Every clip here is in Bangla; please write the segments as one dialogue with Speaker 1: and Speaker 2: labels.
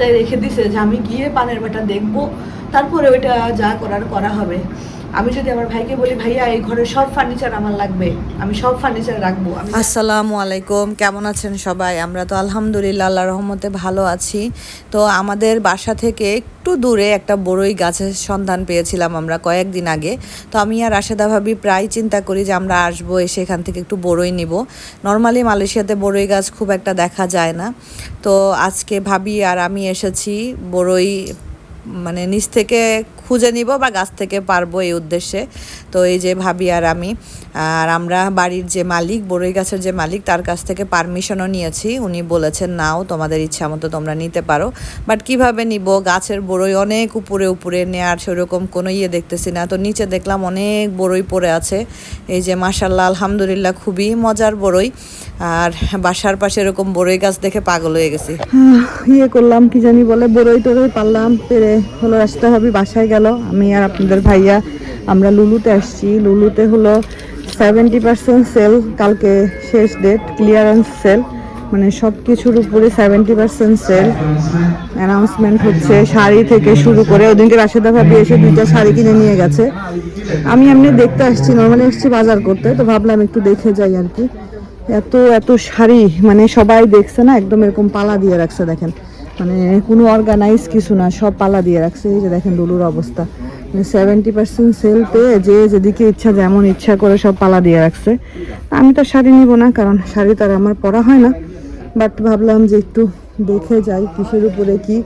Speaker 1: রেখে দিছে যে আমি গিয়ে পানের বাটা দেখব। তারপরে ওইটা যা করার করা হবে। আমি যদি আমার ভাইকে বলি, ভাইয়া, এই ঘরের সব ফার্নিচার আমার লাগবে। আমি সব ফার্নিচার রাখব।
Speaker 2: আসসালামু আলাইকুম। কেমন আছেন সবাই? আমরা তো আলহামদুলিল্লাহ আল্লাহ রহমতে ভালো আছি। তো আমাদের বাসা থেকে একটু দূরে একটা বড়ই গাছের সন্ধান পেয়েছিলাম আমরা কয়েকদিন আগে। তো আমি আর রাশেদা ভাবি প্রায় চিন্তা করি যে আমরা আসব, এসে এখান থেকে একটু বড়ই নিব। নর্মালি মালয়েশিয়াতে বড়ই গাছ খুব একটা দেখা যায় না। তো আজকে ভাবি আর আমি এসেছি বড়ই মানে নিচ থেকে খুঁজে নিব বা গাছ থেকে পারব এই উদ্দেশ্যে। তো এই যে ভাবি আর আমি, আর আমরা বাড়ির যে মালিক বড়ই গাছের যে মালিক, তার কাছ থেকে পারমিশনও নিয়েছি। উনি বলেছেন, নাও, তোমাদের ইচ্ছা মতো তোমরা নিতে পারো। বাট কীভাবে নিব? গাছের বড়ই অনেক উপরে উপরে নেয়ার সেরকম কোনো ইয়ে দেখতেছি না। তো নিচে দেখলাম অনেক বড়ই পড়ে আছে। এই যে মাসাল্লাহ আলহামদুলিল্লাহ, খুবই মজার বড়ই আর বাসার পাশে এরকম বড়ই গাছ দেখে পাগল হয়ে গেছি। ইয়ে করলাম, কি জানি বলে, বড়ই টড়ই পারলাম। পেরে হলো, আসতে হবে, বাসায় গেল। আমি আর আপনাদের ভাইয়া, আমরা লুলুতে আসছি। লুলুতে হলো সেভেন্টি পার্সেন্ট সেল কালকে শেষ ডেট ক্লিয়ারেন্স সেল মানে সব কিছুর উপরে সেভেন্টি পার্সেন্ট সেল অ্যানাউন্সমেন্ট হচ্ছে, শাড়ি থেকে শুরু করে, ওদিনকে রাশেদা ভাবি এসে দুইটা শাড়ি কিনে নিয়ে গেছে। আমি এমনি দেখতে আসছি নর্মালি আসছি বাজার করতে, তো ভাবলাম একটু দেখে যাই আর কি। এত এত শাড়ি মানে সবাই দেখছে না, একদম এরকম পালা দিয়ে রাখছে, দেখেন। মানে কোনো অর্গানাইজ কিছু না, সব পালা দিয়ে রাখছে, এই যে দেখেন লুলুর অবস্থা। সেভেন্টি পার্সেন্ট সেল পেয়ে যে যেদিকে ইচ্ছা, যেমন ইচ্ছা করে সব পালা দিয়ে রাখছে। আমি তো শাড়ি নিব না, কারণ শাড়ি তো আর আমার পরা হয় না। বাট ভাবলাম যে একটু দেখে যাই, কিসের উপরে কি,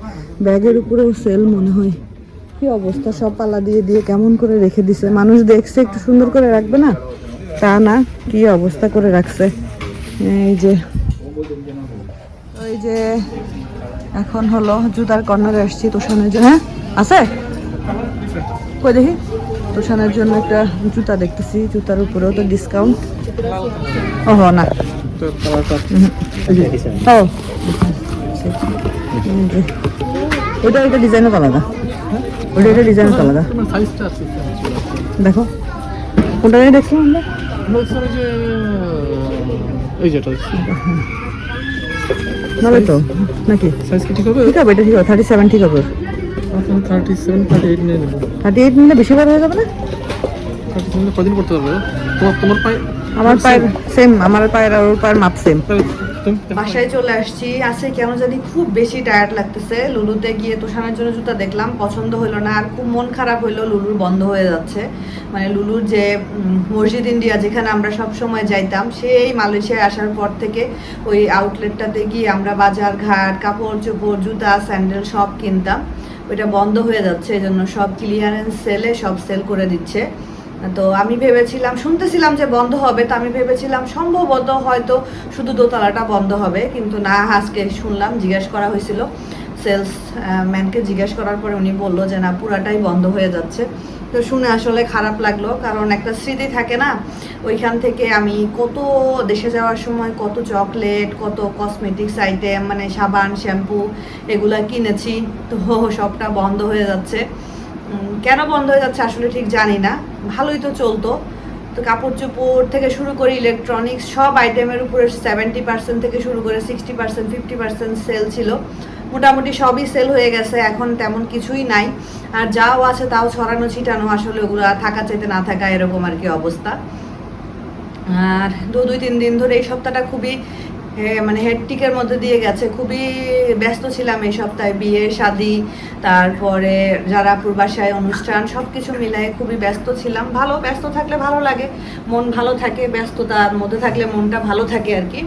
Speaker 2: ব্যাগের উপরেও সেল মনে হয়। কি অবস্থা, সব পালা দিয়ে দিয়ে কেমন করে রেখে দিছে? মানুষ দেখছে, একটু সুন্দর করে রাখবে না? তা না, কি অবস্থা করে রাখছে? এই যে ওই যে এখন হলো জুতার কর্নারে আসছি তোষানের জন্য। হ্যাঁ? আছে? কই দেখি? তোষানের জন্য একটা জুতা দেখতেছি জুতার উপরেও তো ডিসকাউন্ট ও না। ও ওটা ওটা ডিজাইনও আলাদা। ওটা এটা ডিজাইনও আলাদা। দেখো। কোনটা জানি দেখছি? আমরা
Speaker 3: এই যেটা
Speaker 2: ভালো তো? নাকি?
Speaker 3: সাইজ কি ঠিক হবে?
Speaker 2: ঠিক হবে এটা ঠিক হবে থার্টি সেভেন ঠিক হবে।
Speaker 3: থার্টি সেভেন থার্টি এইট নিয়ে নেব।
Speaker 2: থার্টি এইট নিলে বেশি বার হয়ে যাবে না?
Speaker 3: থার্টি সেভেন কদিন করতে পারবে? তোমার তোমার পায়ে
Speaker 2: আমার পায়ের সেম আমার পায়ের আর ওর পায়ের মাপ সেম
Speaker 1: বাসায় চলে আসছি। আজকে কেন জানি খুব বেশি টায়ার্ড লাগতেছে। লুলুতে গিয়ে তোষানোর জন্য জুতা দেখলাম, পছন্দ হলো না। আর খুব মন খারাপ হইল লুলুর বন্ধ হয়ে যাচ্ছে। মানে লুলুর যে মসজিদ ইন্ডিয়া যেখানে আমরা সব সময় যাইতাম সেই মালয়েশিয়ায় আসার পর থেকে ওই আউটলেটটাতে গিয়ে আমরা বাজার ঘাট, কাপড় চোপড়, জুতা, স্যান্ডেল সব কিনতাম। ওইটা বন্ধ হয়ে যাচ্ছে এই জন্য সব ক্লিয়ারেন্স সেলে সব সেল করে দিচ্ছে। তো আমি ভেবেছিলাম, শুনতেছিলাম যে বন্ধ হবে, তো আমি ভেবেছিলাম সম্ভবত হয়তো শুধু দোতলাটা বন্ধ হবে, কিন্তু না, আজকে শুনলাম, জিজ্ঞেস করা হয়েছিল সেলস ম্যানকে জিজ্ঞেস করার পরে উনি বলল যে, না, পুরাটাই বন্ধ হয়ে যাচ্ছে। তো শুনে আসলে খারাপ লাগল, কারণ একটা স্মৃতি থাকে না, ওইখান থেকে আমি কত দেশে যাওয়ার সময় কত চকলেট কত কসমেটিক্স আইটেম মানে সাবান শ্যাম্পু এগুলা কিনেছি, তো সবটা বন্ধ হয়ে যাচ্ছে। কেন বন্ধ হয়ে যাচ্ছে আসলে ঠিক জানি না ভালোই তো চলতো। তো কাপড় চোপড় থেকে শুরু করে ইলেকট্রনিক্স সব আইটেমের উপরে সেভেন্টি পার্সেন্ট থেকে শুরু করে sixty percent fifty percent sale ছিল। মোটামুটি সবই সেল হয়ে গেছে, এখন তেমন কিছুই নাই। আর যাও আছে তাও ছড়ানো, ছিটানো, আসলে ওগুলো থাকা চাইতে না থাকা এরকম আর কি অবস্থা। আর দু দুই তিন দিন ধরে এই সপ্তাহটা খুবই মানে হেডটিকের মধ্যে দিয়ে গেছে। খুবই ব্যস্ত ছিলাম এই সপ্তাহে বিয়ে শাদি তারপরে যারা পূর্বাশায় অনুষ্ঠান সব কিছু মিলায়ে খুবই ব্যস্ত ছিলাম। ভালো ব্যস্ত থাকলে ভালো লাগে মন ভালো থাকে ব্যস্ততার মধ্যে থাকলে মনটা ভালো থাকে আর কি।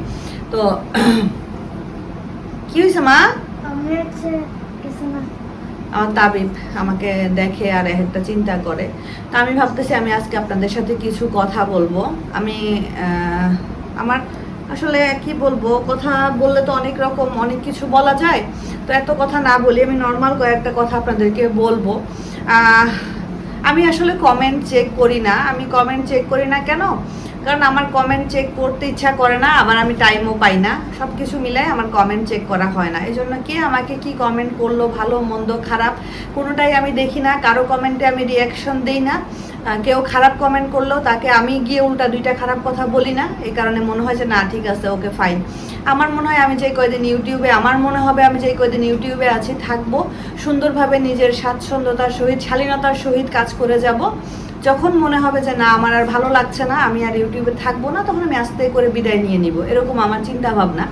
Speaker 1: তো কি হয়েছে মা? আমার তাবিব আমাকে দেখে আর একটা চিন্তা করে। তা আমি ভাবতেছি আমি আজকে আপনাদের সাথে কিছু কথা বলব। আমি আমার আসলে কি বলব, কথা বললে তো অনেক রকম, অনেক কিছু বলা যায়। তো এত কথা না বলি, আমি নর্মাল কয়েকটা কথা আপনাদেরকে বলব। আমি আসলে কমেন্ট চেক করি না। আমি কমেন্ট চেক করি না কেন? কারণ আমার কমেন্ট চেক করতে ইচ্ছা করে না, আবার আমি টাইমও পাই না। সব কিছু মিলাই আমার কমেন্ট চেক করা হয় না। এই জন্য কে আমাকে কি কমেন্ট করল, ভালো, মন্দ, খারাপ, কোনোটাই আমি দেখি না। কারও কমেন্টে আমি রিয়াকশন দিই না। কেউ খারাপ কমেন্ট করল তাকে আমি গিয়ে উল্টা দুইটা খারাপ কথা বলি না। এই কারণে মনে হয় যে, না, ঠিক আছে, ওকে ফাইন আমার মনে হয় আমি যে কয়দিন ইউটিউবে আমার মনে হবে আমি যে কয়দিন ইউটিউবে আছি, থাকব, সুন্দরভাবে নিজের স্বাচ্ছন্দ্যতার সহিত, শালীনতার সহিত কাজ করে যাব। যখন মনে হবে যে, না, আমার আর ভালো লাগছে না, আমি আর ইউটিউবে থাকব না, তখন আমি আস্তে করে বিদায় নিয়ে নিব। এরকম আমার চিন্তা ভাবনা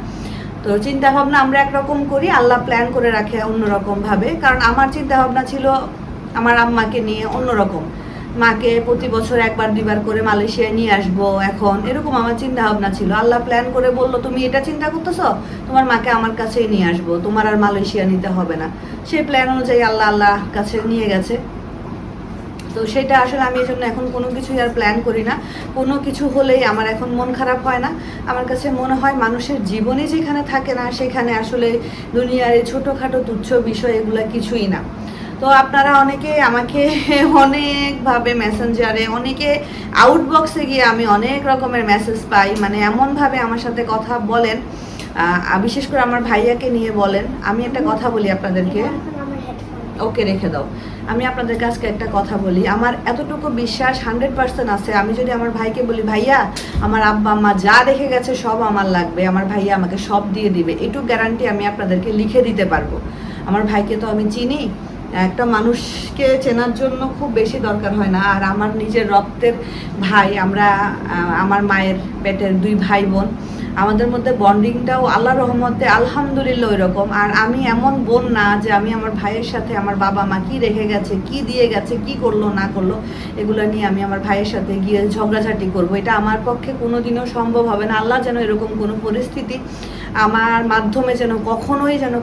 Speaker 1: তো চিন্তা ভাবনা আমরা একরকম করি, আল্লাহ প্ল্যান করে রাখে অন্যরকমভাবে। কারণ আমার চিন্তা ভাবনা ছিল আমার আম্মাকে নিয়ে অন্যরকম। মাকে প্রতি বছর একবার, দুইবার করে মালয়েশিয়ায় নিয়ে আসব এখন। এরকম আমার চিন্তা ভাবনা ছিল। আল্লাহ প্ল্যান করে বলল, তুমি এটা চিন্তা করতেছো? তোমার মাকে আমার কাছেই নিয়ে আসব। তোমার আর মালয়েশিয়া নিতে হবে না। সেই প্ল্যান অনুযায়ী আল্লাহ আল্লাহ কাছে নিয়ে গেছে। তো সেটা আসলে আমি এই জন্য এখন কোনো কিছুই আর প্ল্যান করি না। কোনো কিছু হলেই আমার এখন মন খারাপ হয় না। আমার কাছে মনে হয় মানুষের জীবনে যেখানে থাকে না, সেখানে আসলে দুনিয়ার এই ছোটোখাটো তুচ্ছ বিষয় এগুলো কিছুই না। তো আপনারা অনেকে আমাকে অনেকভাবে মেসেঞ্জারে অনেকে আউটবক্সে গিয়ে আমি অনেক রকমের মেসেজ পাই। মানে এমনভাবে আমার সাথে কথা বলেন। বিশেষ করে আমার ভাইয়াকে নিয়ে বলেন। আমি একটা কথা বলি আপনাদেরকে। ওকে রেখে দাও। আমি আপনাদের কাছকে একটা কথা বলি। আমার এতটুকু বিশ্বাস হান্ড্রেড পার্সেন্ট আছে। আমি যদি আমার ভাইকে বলি, ভাইয়া, আমার আব্বা, আম্মা যা দেখে গেছে সব আমার লাগবে। আমার ভাইয়া আমাকে সব দিয়ে দিবে। এটুকু গ্যারান্টি আমি আপনাদেরকে লিখে দিতে পারব। আমার ভাইকে তো আমি চিনি। একটা মানুষকে চেনার জন্য খুব বেশি দরকার হয় না। আর আমার নিজের রক্তের ভাই, আমরা আমার মায়ের পেটের দুই ভাই বোন, আমাদের মধ্যে বন্ডিংটাও আল্লাহ রহমতে আলহামদুলিল্লাহ ওই রকম আর আমি এমন বোন না যে আমি আমার ভাইয়ের সাথে আমার বাবা মা কি রেখে গেছে, কি দিয়ে গেছে, কি করল, না করল, এগুলো নিয়ে আমি আমার ভাইয়ের সাথে গিয়ে ঝগড়াঝাটি করব। এটা আমার পক্ষে কোনোদিনও সম্ভব হবে না। আল্লাহ যেন এরকম কোনো পরিস্থিতি আমার মাধ্যমে যেন কখনোই যেন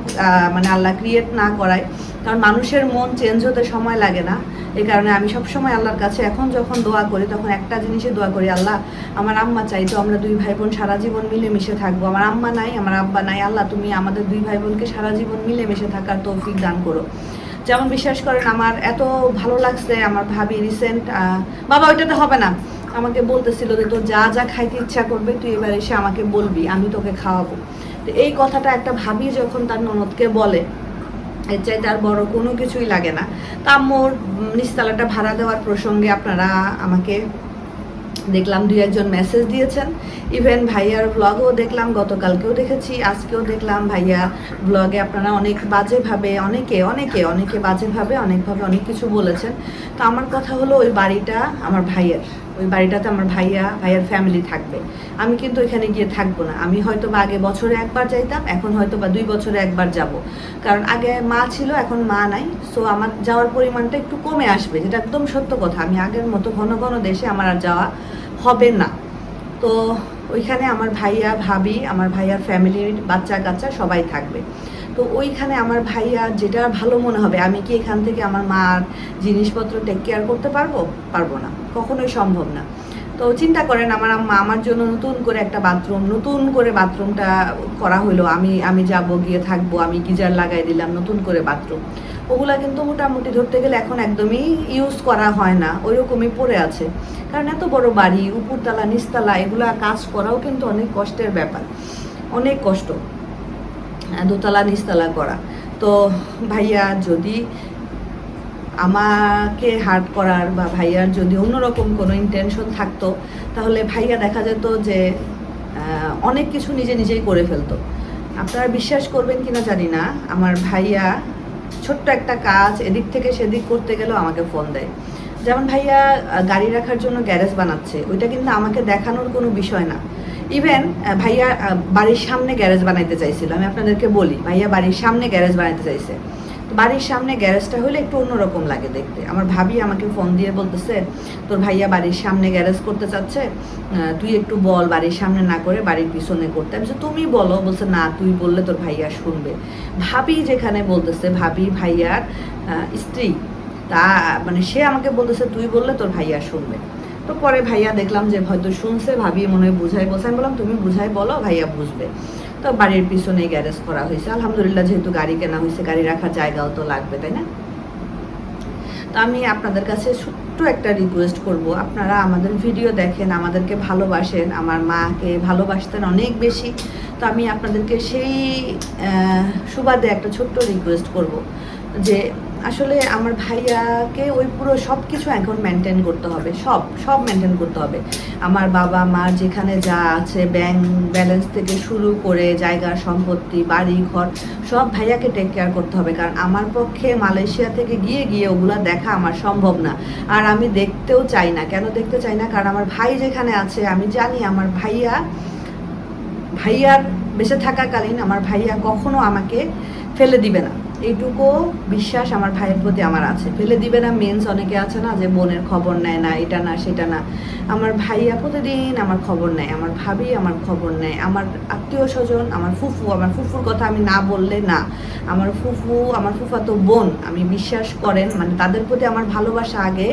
Speaker 1: মানে আল্লাহ ক্রিয়েট না করায়। কারণ মানুষের মন চেঞ্জ হতে সময় লাগে না। এই কারণে আমি সবসময় আল্লাহর কাছে এখন যখন দোয়া করি, তখন একটা জিনিসই দোয়া করি, আল্লাহ, আমার আম্মা চাই তো আমরা দুই ভাই বোন সারা জীবন মিলেমিশে থাকব। আমার আম্মা নাই, আমার আব্বা নাই, আল্লাহ, তুমি আমাদের দুই ভাই বোনকে সারা জীবন মিলেমিশে থাকার তৌফিক দান করো। যেমন বিশ্বাস করেন, আমার এত ভালো লাগছে, আমার ভাবি রিসেন্ট বাবা, ওইটাতে হবে না। আমাকে বলতেছিল যে তোর যা যা খাইতে ইচ্ছা করবে তুই এবার এসে আমাকে বলবি আমি তোকে খাওয়াবো। তো এই কথাটা একটা ভাবি যখন তার ননদকে বলে এর চাইতে আর বড় কোনো কিছুই লাগে না। তা আম্মুর উম, নিচতলাটা ভাড়া দেওয়ার প্রসঙ্গে আপনারা আমাকে দেখলাম দুই একজন মেসেজ দিয়েছেন। ইভেন ভাইয়ার ব্লগও দেখলাম গতকালকেও দেখেছি আজকেও দেখলাম। ভাইয়া ব্লগে আপনারা অনেক বাজেভাবে অনেকে অনেকে অনেকে বাজেভাবে অনেকভাবে অনেক কিছু বলেছেন। তো আমার কথা হলো ওই বাড়িটা আমার ভাইয়ের। ওই বাড়িটাতে আমার ভাইয়া, ভাইয়ার ফ্যামিলি থাকবে। আমি কিন্তু এখানে গিয়ে থাকব না। আমি হয়তো বা আগে বছরে একবার যাইতাম, এখন হয়তো বা দুই বছরে একবার যাব। কারণ আগে মা ছিল, এখন মা নাই। সো আমার যাওয়ার পরিমাণটা একটু কমে আসবে, যেটা একদম সত্য কথা। আমি আগের মতো ঘন ঘন দেশে আমার আর যাওয়া হবে না। তো, ওইখানে আমার ভাইয়া, ভাবি, আমার ভাইয়ার ফ্যামিলির বাচ্চা কাচ্চা সবাই থাকবে। তো ওইখানে আমার ভাইয়া যেটা ভালো মনে হবে, আমি কি এখান থেকে আমার মার জিনিসপত্র টেক কেয়ার করতে পারব? পারব না। কখনোই সম্ভব না। তো চিন্তা করেন, আমার আম্মা আমার জন্য নতুন করে একটা বাথরুম নতুন করে বাথরুমটা করা হলো। আমি আমি যাব, গিয়ে থাকব, আমি গিজার লাগাই দিলাম, নতুন করে বাথরুম ওগুলা কিন্তু মোটামুটি ধরতে গেলে এখন একদমই ইউজ করা হয় না, ওইরকমই পড়ে আছে। কারণ এত বড় বাড়ি, উপরতলা, নিচতলা, এগুলা কাজ করাও কিন্তু অনেক কষ্টের ব্যাপার। অনেক কষ্ট। দোতলা নিচতলা করা। তো ভাইয়া যদি আমাকে হার্ট করার বা ভাইয়ার যদি অন্যরকম কোনো ইন্টেনশন থাকতো, তাহলে ভাইয়া দেখা যেত যে অনেক কিছু নিজে নিজেই করে ফেলতো। আপনারা বিশ্বাস করবেন কিনা জানি না, আমার ভাইয়া ছোট্ট একটা কাজ, এদিক থেকে সেদিক করতে গেলেও আমাকে ফোন দেয়। যেমন ভাইয়া গাড়ি রাখার জন্য গ্যারেজ বানাচ্ছে, ওইটা কিন্তু আমাকে দেখানোর কোনো বিষয় না। ইভেন ভাইয়া বাড়ির সামনে গ্যারেজ বানাইতে চাইছিল। আমি আপনাদেরকে বলি, ভাইয়া বাড়ির সামনে গ্যারেজ বানাইতে চাইছে। বাড়ির সামনে গ্যারেজটা হলে একটু অন্যরকম লাগে দেখতে। আমার ভাবি আমাকে ফোন দিয়ে বলতেছে, তোর ভাইয়া বাড়ির সামনে গ্যারেজ করতে চাচ্ছে তুই একটু বল বাড়ির সামনে না করে বাড়ির পিছনে করতে। আমি তুমি বলো। বলছে, না, তুই বললে তোর ভাইয়া শুনবে। ভাবি যেখানে বলতেছে, ভাবি ভাইয়ার স্ত্রী। তা মানে সে আমাকে বলতেছে, তুই বললে তোর ভাইয়া শুনবে। তো পরে ভাইয়া দেখলাম যে হয়তো শুনছে ভাবি মনে হয় বুঝাই বলছে। আমি বললাম, তুমি বুঝাই বলো, ভাইয়া বুঝবে। তো বাড়ির পিছনে গ্যারেজ করা হয়েছে। আলহামদুলিল্লাহ, যেহেতু গাড়ি কেনা হয়েছে, গাড়ি রাখার জায়গাও তো লাগবে, তাই না? তো আমি আপনাদের কাছে ছোট্ট একটা রিকোয়েস্ট করব। আপনারা আমাদের ভিডিও দেখেন, আমাদেরকে ভালোবাসেন, আমার মাকে ভালোবাসতেন অনেক বেশি। তো আমি আপনাদেরকে সেই সুবাদে একটা ছোট্ট রিকোয়েস্ট করব যে আসলে আমার ভাইয়াকে ওই পুরো সব কিছু এখন মেনটেন করতে হবে। সব সব মেনটেন করতে হবে। আমার বাবা, মা যেখানে যা আছে ব্যাংক ব্যালেন্স থেকে শুরু করে জায়গা, সম্পত্তি, বাড়ি, ঘর, সব ভাইয়াকে টেক কেয়ার করতে হবে। কারণ আমার পক্ষে মালয়েশিয়া থেকে গিয়ে গিয়ে ওগুলা দেখা আমার সম্ভব না। আর আমি দেখতেও চাই না। কেন দেখতে চাই না? কারণ আমার ভাই যেখানে আছে, আমি জানি আমার ভাইয়া, ভাইয়ার বেঁচে থাকাকালীন আমার ভাইয়া কখনো আমাকে ফেলে দিবে না। এইটুকু বিশ্বাস আমার ভাইয়ের প্রতি আমার আছে। ফেলে দিবে না মেন্স অনেকে আছে না যে বোনের খবর নেয় না, এটা না, সেটা না। আমার ভাইয়া প্রতিদিন আমার খবর নেয়, আমার ভাবি আমার খবর নেয়, আমার আত্মীয় স্বজন, আমার ফুফু, আমার ফুফুর কথা আমি না বললে না। আমার ফুফু, আমার ফুফা তো বোন, আমি বিশ্বাস করেন মানে তাদের প্রতি আমার ভালোবাসা আগে।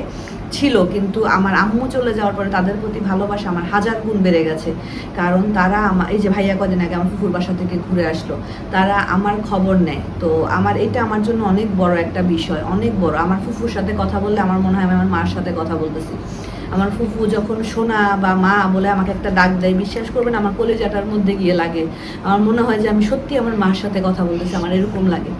Speaker 1: ছিল, কিন্তু আমার আম্মু চলে যাওয়ার পরে তাদের প্রতি ভালোবাসা আমার হাজার গুণ বেড়ে গেছে। কারণ তারা আমার এই যে ভাইয়া কদিন আগে আমার ফুফুর বাসা থেকে ঘুরে আসলো, তারা আমার খবর নেয়। তো আমার, এটা আমার জন্য অনেক বড় একটা বিষয়, অনেক বড়। আমার ফুফুর সাথে কথা বললে আমার মনে হয় আমি আমার মার সাথে কথা বলতেছি। আমার ফুফু যখন সোনা বা মা বলে আমাকে একটা ডাক দেয়, বিশ্বাস করবেন আমার কলেজাটার মধ্যে গিয়ে লাগে। আমার মনে হয় যে আমি সত্যি আমার মার সাথে কথা বলতেছি, আমার এরকম লাগে।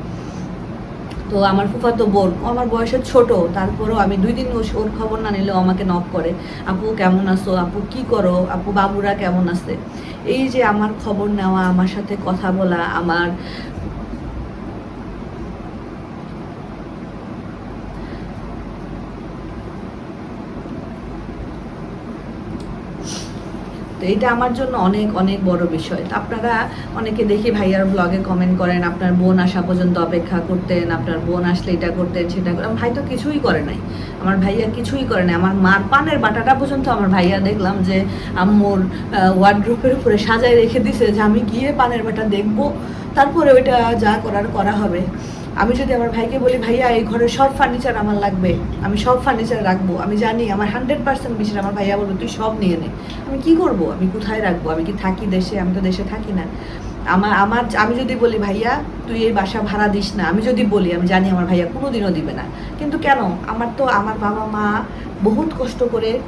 Speaker 1: তো আমার ফুফাতো বোন, ও আমার বয়সে ছোট, তারপরেও আমি দুই দিন ওর- খবর না নিলেও আমাকে নক করে, আপু কেমন আছো? আপু কি করো? আপু বাবুরা কেমন আছে? এই যে আমার খবর নেওয়া, আমার সাথে কথা বলা, আমার তো এটা আমার জন্য অনেক অনেক বড় বিষয়। তো আপনারা অনেকে দেখি ভাইয়ার ব্লগে কমেন্ট করেন, আপনার বোন আসা পর্যন্ত অপেক্ষা করতেন, আপনার বোন আসলে এটা করতেন, সেটা আমার ভাই তো কিছুই করে নাই। আমার ভাইয়া কিছুই করে নাই। আমার মার পানের বাটাটা পর্যন্ত আমার ভাইয়া দেখলাম যে আম্মুর ওয়ার্ড্রোপের উপরে সাজায় রেখে দিছে যে আমি গিয়ে পানের বাটা দেখব। তারপরে ওইটা যা করার করা হবে। আমি যদি আমার ভাইকে বলি, ভাইয়া, এই ঘরের সব ফার্নিচার আমার লাগবে। আমি সব ফার্নিচার রাখব। আমি জানি আমার হান্ড্রেড পার্সেন্ট বিশ্বাস আমার ভাইয়া বলবে, তুই সব নিয়ে নে। আমি কি করব? আমি কোথায় রাখব? আমি কি থাকি দেশে? আমি তো দেশে থাকি না। আমার আমার, আমি যদি বলি, ভাইয়া, তুই এই বাসা ভাড়া দিস না। আমি যদি বলি, আমি জানি আমার ভাইয়া কোনোদিনও দিবে না। কিন্তু কেন? আমার তো, আমার বাবা মা বহুত কষ্ট করে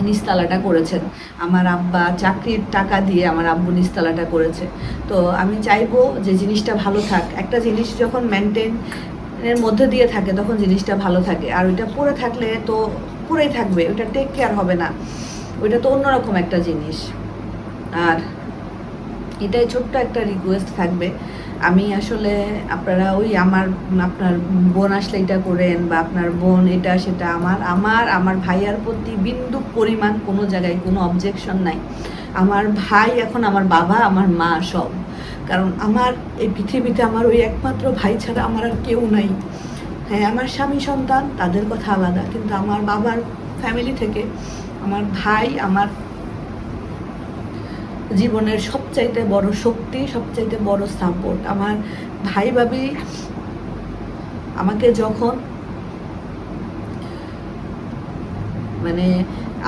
Speaker 1: নিস্তালাটা করেছেন। আমার আব্বা চাকরির টাকা দিয়ে আমার আব্বু নিস্তালাটা করেছে। তো আমি চাইব যে জিনিসটা ভালো থাক। একটা জিনিস যখন মেনটেন এর মধ্যে দিয়ে থাকে, তখন জিনিসটা ভালো থাকে। আর ওইটা পড়ে থাকলে তো পড়েই থাকবে। ওইটা টেক কেয়ার হবে না। ওইটা তো অন্যরকম একটা জিনিস। আর এটাই ছোট্ট একটা রিকোয়েস্ট থাকবে। আমি আসলে আপনারা ওই আমার, আপনার বোন আসলে এটা করেন বা আপনার বোন এটা, সেটা আমার আমার আমার ভাইয়ার প্রতি বিন্দু পরিমাণ কোনো জায়গায় কোনো অবজেকশন নাই। আমার ভাই এখন আমার বাবা, আমার মা সব। কারণ আমার এই পৃথিবীতে আমার ওই একমাত্র ভাই ছাড়া আমার আর কেউ নাই। হ্যাঁ আমার স্বামী সন্তান, তাদের কথা আলাদা। কিন্তু আমার বাবার ফ্যামিলি থেকে আমার ভাই, আমার জীবনের সবচাইতে বড় শক্তি, সবচাইতে বড় সাপোর্ট আমার ভাই ভাবি আমাকে যখন মানে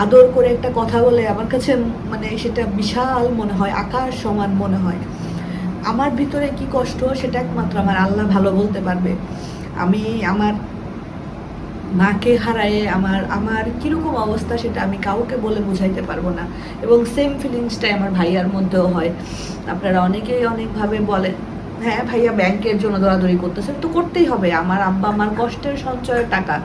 Speaker 1: আদর করে একটা কথা বলে, আমার কাছে মানে সেটা বিশাল মনে হয়, আকাশ সমান মনে হয়। আমার ভিতরে কি কষ্ট? সেটা একমাত্র আমার আল্লাহ ভালো বলতে পারবে। আমি আমার মাকে হারায়ে আমার আমার কীরকম অবস্থা সেটা আমি কাউকে বলে বোঝাইতে পারব না। এবং সেম ফিলিংসটাই আমার ভাইয়ার মধ্যেও হয়। আপনারা অনেকেই অনেকভাবে বলেন হ্যাঁ ভাইয়া ব্যাংকের জন্য দৌড়াদৌড়ি করতেছেন তো করতেই হবে। আমার আব্বা আমার কষ্টের সঞ্চয়ের টাকা।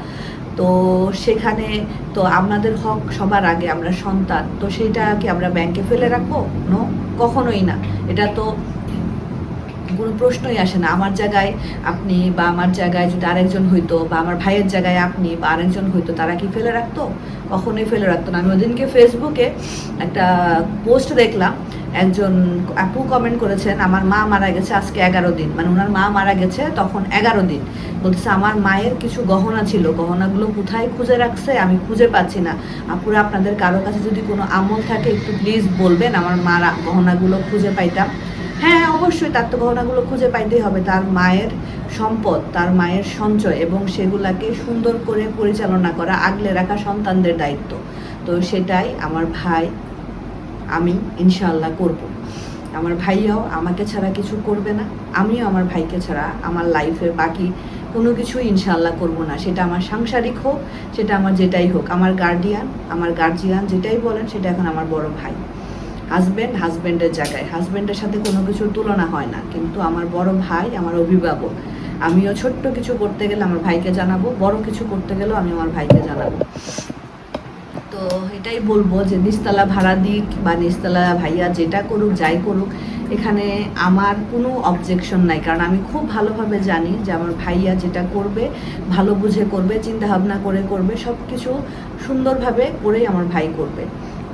Speaker 1: তো সেখানে, তো আমাদের হক সবার আগে, আমরা সন্তান। তো সেটা কি আমরা ব্যাংকে ফেলে রাখব? নো, কখনোই না। এটা তো কোনো প্রশ্নই আসে না। আমার জায়গায় আপনি বা আমার জায়গায় যদি আরেকজন হইতো বা আমার ভাইয়ের জায়গায় আপনি বা আরেকজন হইতো, তারা কি ফেলে রাখতো? কখনোই ফেলে রাখতো না। আমি ওদিনকে ফেসবুকে একটা পোস্ট দেখলাম। একজন আপু কমেন্ট করেছেন, আমার মা মারা গেছে আজকে এগারো দিন। মানে ওনার মা মারা গেছে তখন এগারো দিন। বলতেছে, আমার মায়ের কিছু গহনা ছিল। গহনাগুলো কোথায় খুঁজে রাখছে? আমি খুঁজে পাচ্ছি না। আপুরা, আপনাদের কারও কাছে যদি কোনো আমল থাকে, একটু প্লিজ বলবেন। আমার মারা গহনাগুলো খুঁজে পাইতাম। হ্যাঁ অবশ্যই তার তো গহনাগুলো খুঁজে পাইতেই হবে। তার মায়ের সম্পদ, তার মায়ের সঞ্চয় এবং সেগুলাকে সুন্দর করে পরিচালনা করা, আগলে রাখা সন্তানদের দায়িত্ব। তো সেটাই আমার ভাই, আমি ইনশাল্লাহ করব। আমার ভাইয়াও আমাকে ছাড়া কিছু করবে না, আমিও আমার ভাইকে ছাড়া আমার লাইফে বাকি কোনো কিছু ইনশাল্লাহ করব না। সেটা আমার সাংসারিক হোক, সেটা আমার যেটাই হোক, আমার গার্ডিয়ান আমার গার্জিয়ান যেটাই বলেন, সেটা এখন আমার বড় ভাই। হাজব্যান্ড হাজব্যান্ডের জায়গায়। হাজব্যান্ডের সাথে কোনো কিছুর তুলনা হয় না। কিন্তু আমার বড় ভাই আমার অভিভাবক। আমিও ছোট্ট কিছু করতে গেলে আমার ভাইকে জানাব, বড় কিছু করতে গেলেও আমি আমার ভাইকে জানাব। তো এটাই বলব যে নিস্তলা ভাড়া দিক বা নিস্তলা ভাইয়া যেটা করুক, যাই করুক, এখানে আমার কোনো অবজেকশন নাই। কারণ আমি খুব ভালোভাবে জানি যে আমার ভাইয়া যেটা করবে, ভালো বুঝে করবে চিন্তা ভাবনা করে করবে সব কিছু সুন্দরভাবে করেই আমার ভাই করবে।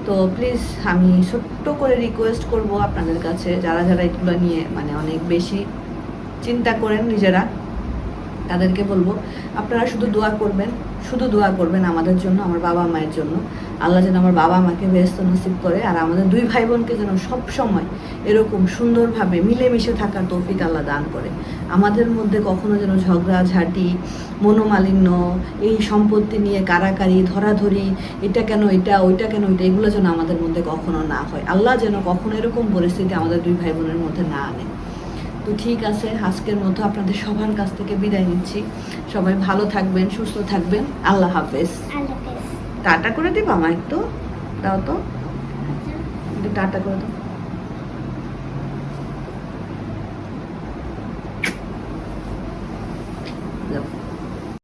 Speaker 1: তো প্লিজ আমি ছোট্ট করে রিকোয়েস্ট করব আপনাদের কাছে, যারা যারা এগুলো নিয়ে মানে অনেক বেশি চিন্তা করেন নিজেরা, তাদেরকে বলব, আপনারা শুধু দোয়া করবেন, শুধু দোয়া করবেন আমাদের জন্য, আমার বাবা মায়ের জন্য। আল্লাহ যেন আমার বাবা মাকে ব্যস্ত নসিব করে, আর আমাদের দুই ভাই বোনকে যেন সব সময় এরকম সুন্দরভাবে মিলেমিশে থাকার তৌফিক আল্লাহ দান করে। আমাদের মধ্যে কখনো যেন ঝগড়া ঝাঁটি মনোমালিন্য এই সম্পত্তি নিয়ে কারাকারি ধরাধরি এটা কেন এটা ওইটা কেন ওইটা এগুলো যেন আমাদের মধ্যে কখনো না হয়। আল্লাহ যেন কখনো এরকম পরিস্থিতি আমাদের দুই ভাই বোনের মধ্যে না আনে। তো ঠিক আছে আজকের মতো আপনাদের সবার কাছ থেকে বিদায় নিচ্ছি। সবাই ভালো থাকবেন সুস্থ থাকবেন। আল্লাহ হাফেজ। টাটা করে দিব আমার একটু দাও তো। টাটা করে দাও।